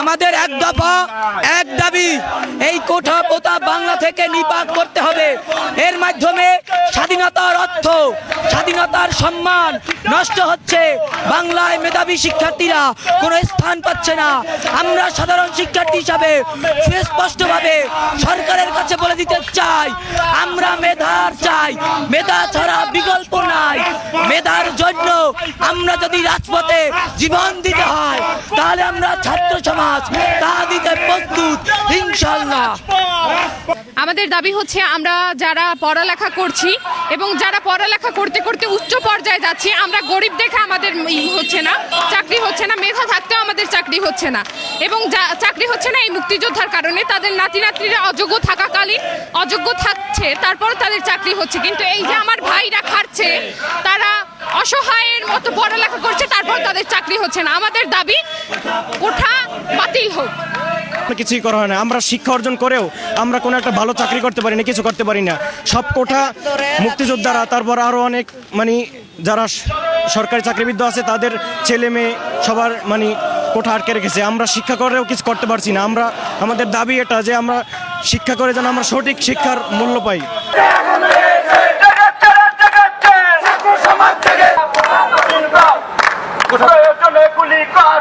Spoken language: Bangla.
আমাদের এক দফা, এক দাবি, এই কোঠা পোতা বাংলা থেকে নিপাত করতে হবে। এর মাধ্যমে স্বাধীনতার অর্থ, স্বাধীনতার সম্মান নষ্ট হচ্ছে। বাংলায় মেধাবী শিক্ষার্থীরা কোনো স্থান পাচ্ছে না। আমরা সাধারণ শিক্ষার্থী হিসাবে সুস্পষ্টভাবে সরকারের কাছে বলে দিতে চাই, আমরা মেধার চাই। মেধা আমরা যদি রাজপথে জীবন দিতে হয়, তাহলে আমরা ছাত্র সমাজ তা দিতে প্রস্তুত ইনশাল্লাহ আমাদের দাবি হচ্ছে আমরা যারা পড়ালেখা করছি এবং যারা পড়ালেখা করতে করতে উচ্চ পর্যায়ে যাচ্ছি, আমরা গরিব দেখে আমাদের হচ্ছে না, চাকরি হচ্ছে না, মেধা থাকতেও আমাদের চাকরি হচ্ছে না। এবং চাকরি হচ্ছে না এই মুক্তিযোদ্ধার কারণে তাদের নাতি নাতনিরা অযোগ্য থাকাকালীন, অযোগ্য থাকছে তারপর তাদের চাকরি হচ্ছে। কিন্তু এই যে আমার ভাইরা খাচ্ছে অসহায়ের মতো পড়ালেখা করছে, তারপর তাদের চাকরি হচ্ছে না। আমাদের দাবি, ওঠা বাতিল হোক। কিছুই করা হয় না। আমরা শিক্ষা অর্জন করেও আমরা কোনো একটা ভালো চাকরি করতে পারি না, কিছু করতে পারি না। সব কোঠা মুক্তিযোদ্ধারা, তারপর আরও অনেক মানে যারা সরকারি চাকরিবিদ আছে, তাদের ছেলে মেয়ে সবার মানে কোঠা আটকে রেখেছে। আমরা শিক্ষা করেও কিছু করতে পারছি না। আমরা, আমাদের দাবি এটা যে আমরা শিক্ষা করে যেন আমরা সঠিক শিক্ষার মূল্য পাই। প্রয়োজনে গুলি কর।